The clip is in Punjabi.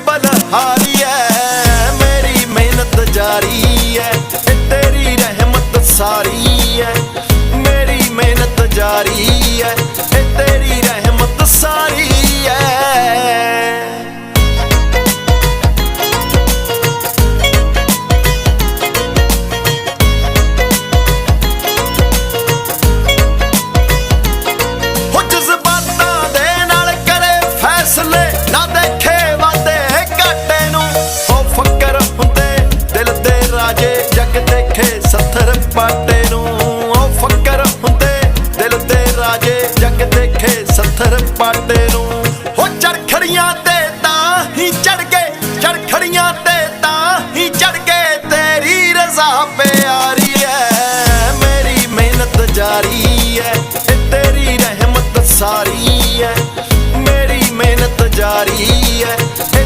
ਬਲਹਾਰੀ ਐ ਮੇਰੀ ਮਿਹਨਤ ਜਾਰੀ ਐ ਤੇਰੀ ਰਹਿਮਤ ਸਾਰੀ ਐ। ਚੜਖੜੀਆਂ ਤੇ ਤਾਂ ਹੀ ਚੜ ਗਏ ਚੜਖੜੀਆਂ ਤੇ ਤਾਂ ਹੀ ਚੜ ਗਏ। ਤੇਰੀ ਰਜ਼ਾ ਪਿਆਰੀ ਐ, ਮੇਰੀ ਮਿਹਨਤ ਜਾਰੀ ਐ ਇਹ ਤੇਰੀ ਰਹਿਮਤ ਸਾਰੀ ਐ। ਮੇਰੀ ਮਿਹਨਤ ਜਾਰੀ ਐ ਇਹ